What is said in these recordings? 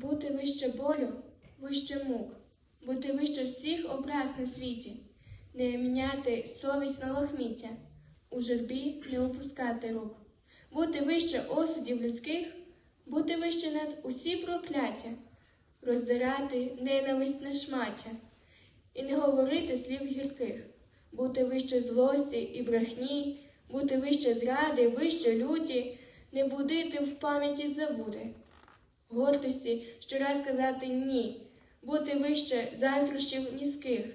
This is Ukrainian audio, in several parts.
бути вище болю, вище мук, бути вище всіх образ на світі, не міняти совість на лохміття, у журбі не опускати рук, бути вище осудів людських, бути вище над усі прокляття, роздирати ненависть на шмаття, і не говорити слів гірких, бути вище злості і брехні, бути вище зради, вище люті, не будити в пам'яті забути гордості щораз казати ні, бути вище заздрощів низьких,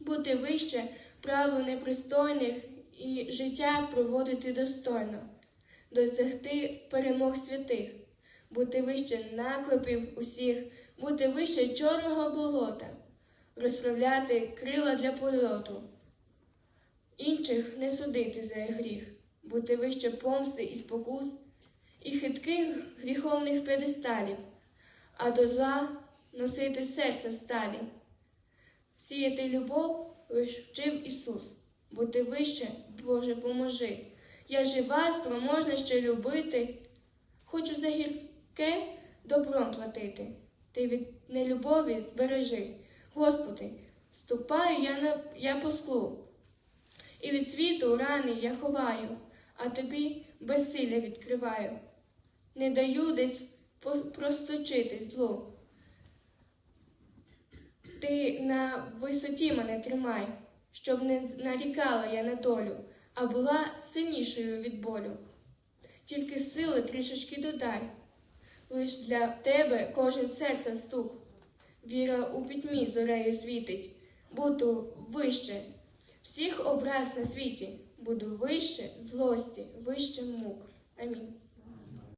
бути вище правил непристойних і життя проводити достойно, досягти перемог святих, бути вище наклепів усіх, бути вище чорного болота, розправляти крила для польоту, інших не судити за гріх, бути вище помсти і спокус і хитких гріховних п'єдесталів, а до зла носити серця сталі. Сіяти любов лиш вчив Ісус, бути вище, Боже, поможи. Я жива, спроможна ще любити, хочу за гірке добром платити, ти від нелюбові збережи. Господи, ступаю я на я по склу, і від світу рани я ховаю, а тобі безсилля відкриваю. Не даю десь просточити злу. Ти на висоті мене тримай, щоб не нарікала я на долю, а була сильнішою від болю. Тільки сили трішечки додай, лиш для тебе кожен серця стук. Віра у пітьмі зорею світить, буду вище всіх образ на світі, буду вище злості, вище мук. Амінь.